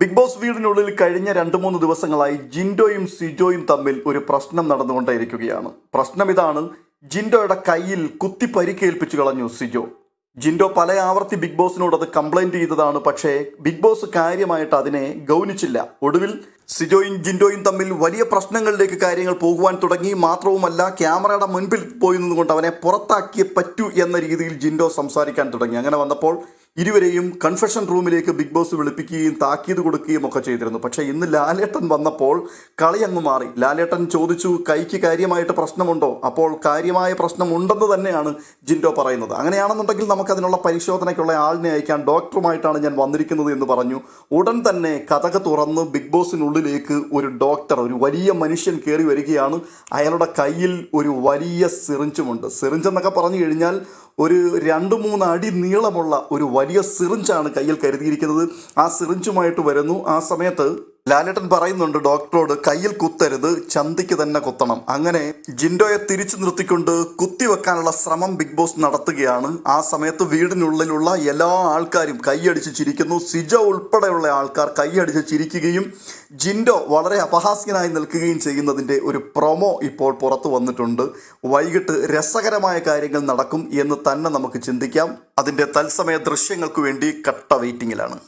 Big boss വീടിനുള്ളിൽ കഴിഞ്ഞ രണ്ട് മൂന്ന് ദിവസങ്ങളായി ജിൻഡോയും സിജോയും തമ്മിൽ ഒരു പ്രശ്നം നടന്നുകൊണ്ടേയിരിക്കുകയാണ്. പ്രശ്നം ഇതാണ് ജിൻഡോയുടെ കയ്യിൽ കുത്തി പരിക്കേൽപ്പിച്ചു കളഞ്ഞു സിജോ. ജിൻഡോ പല ആവർത്തി ബിഗ് ബോസിനോട് അത് കംപ്ലൈന്റ് ചെയ്തതാണ് പക്ഷേ ബിഗ് ബോസ് കാര്യമായിട്ട് അതിനെ ഗൗനിച്ചില്ല. ഒടുവിൽ സിജോയും ജിൻഡോയും തമ്മിൽ വലിയ പ്രശ്നങ്ങളിലേക്ക് കാര്യങ്ങൾ പോകുവാൻ തുടങ്ങി. മാത്രവുമല്ല ക്യാമറയുടെ മുൻപിൽ പോയി നിന്നുകൊണ്ട് അവനെ പുറത്താക്കിയേ പറ്റൂ എന്ന രീതിയിൽ ജിൻഡോ സംസാരിക്കാൻ തുടങ്ങി. അങ്ങനെ വന്നപ്പോൾ ഇരുവരെയും കൺഫെഷൻ റൂമിലേക്ക് ബിഗ് ബോസ് വിളിപ്പിക്കുകയും താക്കീത് കൊടുക്കുകയും ഒക്കെ ചെയ്തിരുന്നു. പക്ഷേ ഇന്ന് ലാലേട്ടൻ വന്നപ്പോൾ കളി അങ്ങ് മാറി. ലാലേട്ടൻ ചോദിച്ചു കൈക്ക് കാര്യമായിട്ട് പ്രശ്നമുണ്ടോ? അപ്പോൾ കാര്യമായ പ്രശ്നമുണ്ടെന്ന് തന്നെയാണ് ജിൻഡോ പറയുന്നത്. അങ്ങനെയാണെന്നുണ്ടെങ്കിൽ നമുക്കതിനുള്ള പരിശോധനയ്ക്കുള്ള ആളിനെ അയക്കാൻ ഡോക്ടറുമായിട്ടാണ് ഞാൻ വന്നിരിക്കുന്നത് എന്ന് പറഞ്ഞു. ഉടൻ തന്നെ കഥക തുറന്ന് ബിഗ് ബോസിനുള്ളിലേക്ക് ഒരു ഡോക്ടർ ഒരു വലിയ മനുഷ്യൻ കയറി വരികയാണ്. അയാളുടെ കയ്യിൽ ഒരു വലിയ സിറിഞ്ചുമുണ്ട്. സിറിഞ്ച് എന്നൊക്കെ പറഞ്ഞു കഴിഞ്ഞാൽ ഒരു രണ്ട് മൂന്ന് അടി നീളമുള്ള ഒരു വലിയ സിറിഞ്ചാണ് കയ്യിൽ കരുതിയിരിക്കുന്നത്. ആ സിറിഞ്ചുമായിട്ട് വരുന്നു. ആ സമയത്ത് ലാലേട്ടൻ പറയുന്നുണ്ട് ഡോക്ടറോട് കയ്യിൽ കുത്തരുത് ചന്തിക്ക് തന്നെ കുത്തണം. അങ്ങനെ ജിൻഡോയെ തിരിച്ചു നിർത്തിക്കൊണ്ട് കുത്തിവെക്കാനുള്ള ശ്രമം ബിഗ് ബോസ് നടത്തുകയാണ്. ആ സമയത്ത് വീടിനുള്ളിലുള്ള എല്ലാ ആൾക്കാരും കൈയടിച്ച് ചിരിക്കുന്നു. സിജ ഉൾപ്പെടെയുള്ള ആൾക്കാർ കൈയടിച്ച് ചിരിക്കുകയും ജിൻഡോ വളരെ അപഹാസ്യനായി നിൽക്കുകയും ചെയ്യുന്നതിന്റെ ഒരു പ്രൊമോ ഇപ്പോൾ പുറത്തു വന്നിട്ടുണ്ട്. വൈകിട്ട് രസകരമായ കാര്യങ്ങൾ നടക്കും എന്ന് തന്നെ നമുക്ക് ചിന്തിക്കാം. അതിന്റെ തത്സമയ ദൃശ്യങ്ങൾക്ക് വേണ്ടി കട്ട വെയിറ്റിംഗിലാണ്